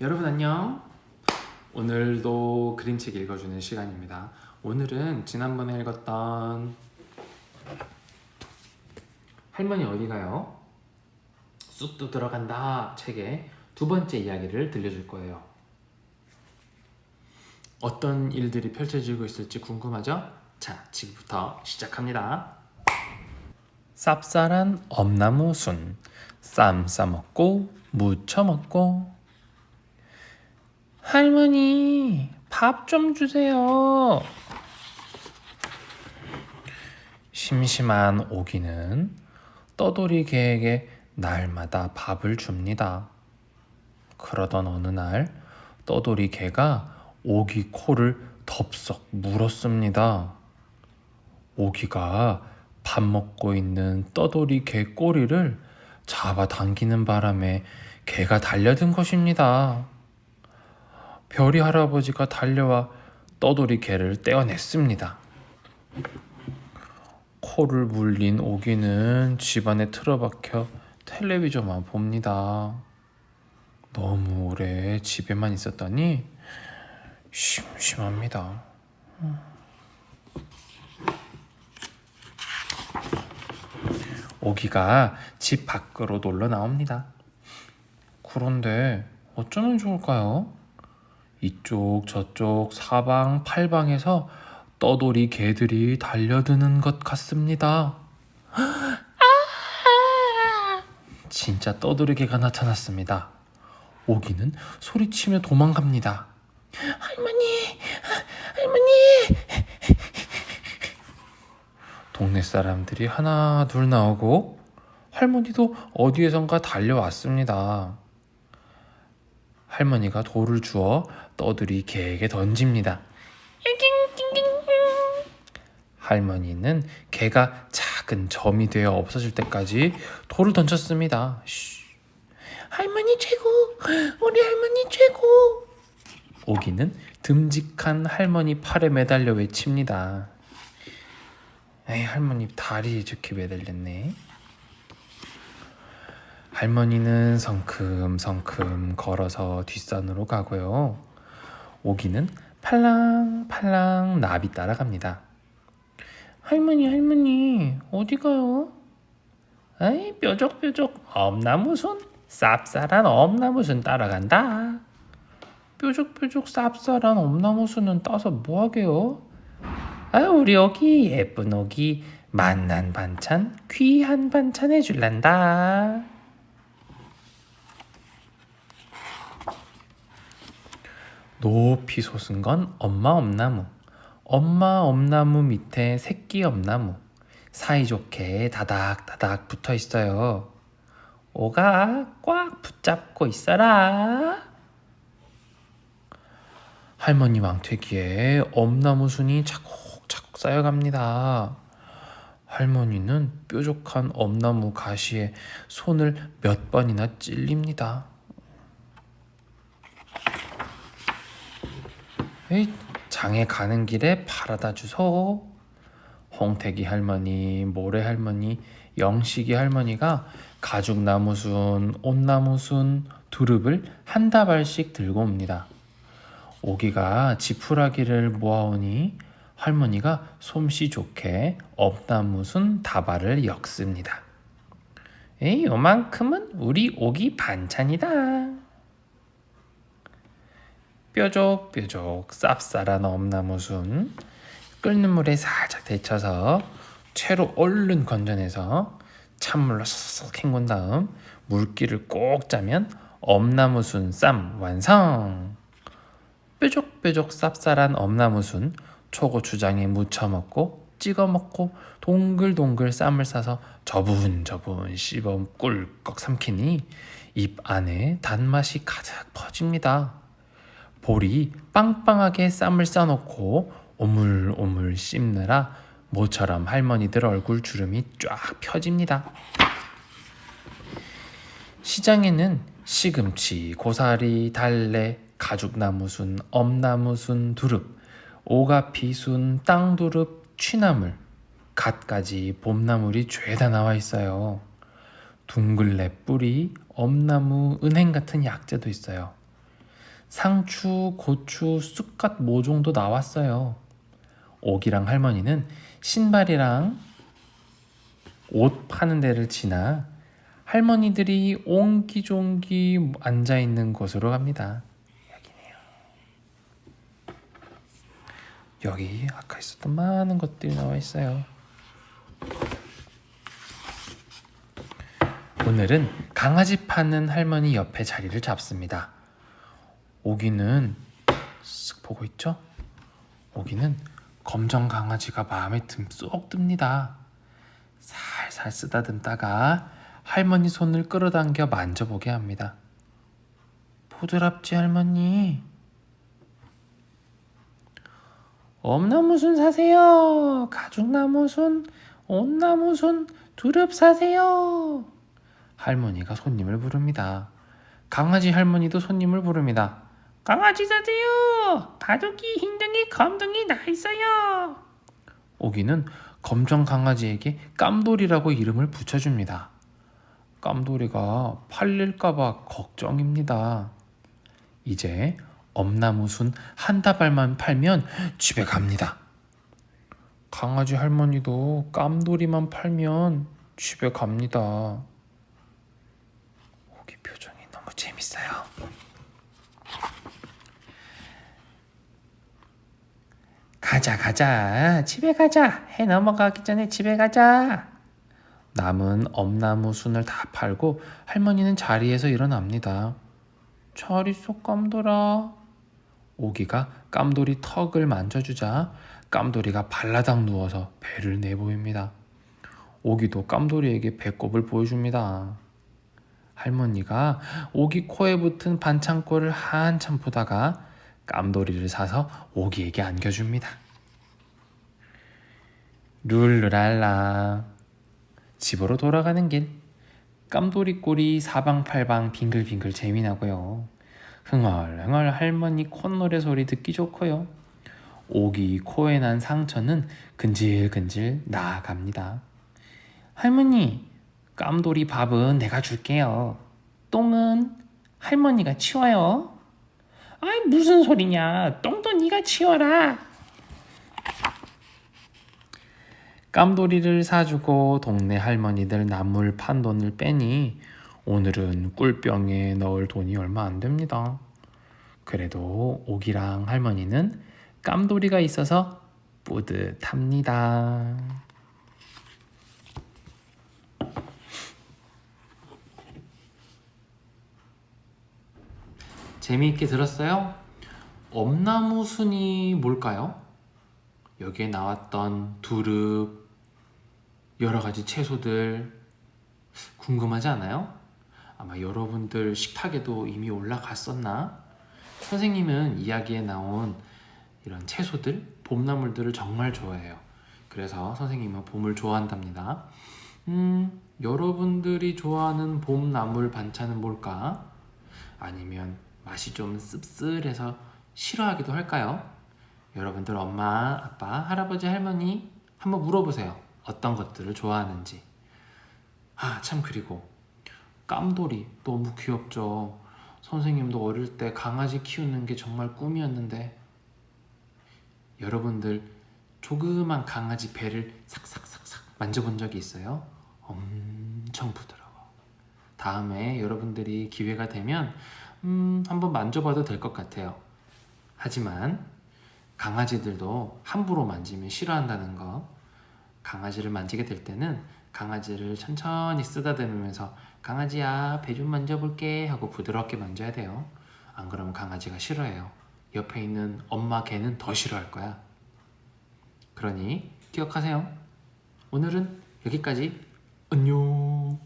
여러분 안녕. 오늘도 그림책 읽어주는 시간입니다. 오늘은 지난번에 읽었던 할머니 어디 가요? 쑥도 들어간다 책의 두 번째 이야기를 들려줄 거예요. 어떤 일들이 펼쳐지고 있을지 궁금하죠? 자, 지금부터 시작합니다. 쌉쌀한 엄나무 순, 쌈 싸먹고 무쳐 먹고 할머니, 밥 좀 주세요. 심심한 오기는 떠돌이 개에게 날마다 밥을 줍니다. 그러던 어느 날 떠돌이 개가 오기 코를 덥석 물었습니다. 오기가 밥 먹고 있는 떠돌이 개 꼬리를 잡아당기는 바람에 개가 달려든 것입니다. 별이 할아버지가 달려와 떠돌이 개를 떼어냈습니다. 코를 물린 오기는 집안에 틀어박혀 텔레비전만 봅니다. 너무 오래 집에만 있었더니 심심합니다. 오기가 집 밖으로 놀러 나옵니다. 그런데 어쩌면 좋을까요? 이쪽 저쪽 사방 팔방에서 떠돌이 개들이 달려드는 것 같습니다. 진짜 떠돌이 개가 나타났습니다. 오기는 소리치며 도망갑니다. 할머니, 할머니. 동네 사람들이 하나 둘 나오고 할머니도 어디에선가 달려왔습니다. 할머니가 돌을 주어 떠들이 개에게 던집니다. 할머니는 개가 작은 점이 되어 없어질 때까지 돌을 던졌습니다. 쉬. 할머니 최고! 우리 할머니 최고! 오기는 듬직한 할머니 팔에 매달려 외칩니다. 에이, 할머니 다리 이렇게 매달렸네. 할머니는 성큼성큼 걸어서 뒷산으로 가고요. 오기는 팔랑팔랑 나비 따라갑니다. 할머니, 할머니, 어디 가요? 아이, 뾰족뾰족 엄나무순, 쌉쌀한 엄나무순 따라간다. 뾰족뾰족 쌉쌀한 엄나무순은 따서 뭐하게요? 아, 우리 오기 예쁜 오기 만난 반찬, 귀한 반찬 해줄란다. 높이 솟은 건 엄마 엄나무. 엄마 엄나무 밑에 새끼 엄나무. 사이좋게 다닥다닥 붙어 있어요. 오가 꽉 붙잡고 있어라. 할머니 왕퇴기에 엄나무 순이 차곡차곡 쌓여갑니다. 할머니는 뾰족한 엄나무 가시에 손을 몇 번이나 찔립니다. 에이, 장에 가는 길에 팔아다 주소. 홍태기 할머니, 모래 할머니, 영식이 할머니가 가죽 나무순, 옷나무순, 두릅을 한 다발씩 들고 옵니다. 오기가 지푸라기를 모아오니 할머니가 솜씨 좋게 업나무순 다발을 엮습니다. 에이, 요만큼은 우리 오기 반찬이다. 뾰족뾰족 쌉쌀한 엄나무순 끓는 물에 살짝 데쳐서 채로 얼른 건져내서 찬물로 싹 헹군 다음 물기를 꼭 짜면 엄나무순 쌈 완성! 뾰족뾰족 쌉쌀한 엄나무순 초고추장에 무쳐 먹고 찍어 먹고 동글동글 쌈을 싸서 저분저분 씹어 꿀꺽 삼키니 입 안에 단맛이 가득 퍼집니다. 볼이 빵빵하게 쌈을 싸놓고 오물오물 씹느라 모처럼 할머니들 얼굴 주름이 쫙 펴집니다. 시장에는 시금치, 고사리, 달래, 가죽나무순, 엄나무순, 두릅, 오가피순, 땅두릅, 취나물, 갓까지 봄나물이 죄다 나와 있어요. 둥글레 뿌리, 엄나무, 은행 같은 약재도 있어요. 상추, 고추, 쑥갓 모종도 나왔어요. 오기랑 할머니는 신발이랑 옷 파는 데를 지나 할머니들이 옹기종기 앉아 있는 곳으로 갑니다. 여기네요. 여기 아까 있었던 많은 것들이 나와 있어요. 오늘은 강아지 파는 할머니 옆에 자리를 잡습니다. 오기는 쓱 보고 있죠? 오기는 검정 강아지가 마음에 듬쏙 듭니다. 살살 쓰다듬다가 할머니 손을 끌어당겨 만져보게 합니다. 부드럽지 할머니? 엄나무순 사세요. 가죽나무순, 온나무순, 두릅 사세요. 할머니가 손님을 부릅니다. 강아지 할머니도 손님을 부릅니다. 강아지 사세요. 바둑이, 흰둥이, 검둥이 나 있어요. 오기는 검정 강아지에게 깜돌이라고 이름을 붙여줍니다. 깜돌이가 팔릴까봐 걱정입니다. 이제 엄나무순 한 다발만 팔면 집에 갑니다. 강아지 할머니도 깜돌이만 팔면 집에 갑니다. 오기 표정이 너무 재밌어요. 가자 가자. 집에 가자. 해 넘어가기 전에 집에 가자. 남은 엄나무 순을 다 팔고 할머니는 자리에서 일어납니다. 잘 있어 깜돌아. 오기가 깜돌이 턱을 만져주자 깜돌이가 발라당 누워서 배를 내보입니다. 오기도 깜돌이에게 배꼽을 보여줍니다. 할머니가 오기 코에 붙은 반창고를 한참 보다가 깜돌이를 사서 오기에게 안겨줍니다. 룰루랄라 집으로 돌아가는 길 깜돌이 꼴이 사방팔방 빙글빙글 재미나고요. 흥얼흥얼 할머니 콧노래 소리 듣기 좋고요. 오기 코에 난 상처는 근질근질 나아갑니다. 할머니, 깜돌이 밥은 내가 줄게요. 똥은 할머니가 치워요. 아이 무슨 소리냐 똥도 네가 치워라 깜돌이를 사주고 동네 할머니들 나물 판 돈을 빼니 오늘은 꿀병에 넣을 돈이 얼마 안 됩니다 그래도 오기랑 할머니는 깜돌이가 있어서 뿌듯합니다 재미있게 들었어요? 엄나무 순이 뭘까요? 여기에 나왔던 두릅, 여러 가지 채소들 궁금하지 않아요? 아마 여러분들 식탁에도 이미 올라갔었나? 선생님은 이야기에 나온 이런 채소들, 봄나물들을 정말 좋아해요. 그래서 선생님은 봄을 좋아한답니다. 음, 여러분들이 좋아하는 봄나물 반찬은 뭘까? 아니면 맛이 좀 씁쓸해서 싫어하기도 할까요? 여러분들 엄마, 아빠, 할아버지, 할머니 한번 물어보세요. 어떤 것들을 좋아하는지. 아, 참 그리고 깜돌이 너무 귀엽죠. 선생님도 어릴 때 강아지 키우는 게 정말 꿈이었는데 여러분들 조그만 강아지 배를 삭삭삭삭 만져본 적이 있어요? 엄청 부드러워. 다음에 여러분들이 기회가 되면 음, 한번 만져봐도 될 것 같아요. 하지만 강아지들도 함부로 만지면 싫어한다는 거. 강아지를 만지게 될 때는 강아지를 천천히 쓰다듬으면서 강아지야 배 좀 만져볼게 하고 부드럽게 만져야 돼요. 안 그러면 강아지가 싫어해요. 옆에 있는 엄마 개는 더 싫어할 거야. 그러니 기억하세요. 오늘은 여기까지. 안녕.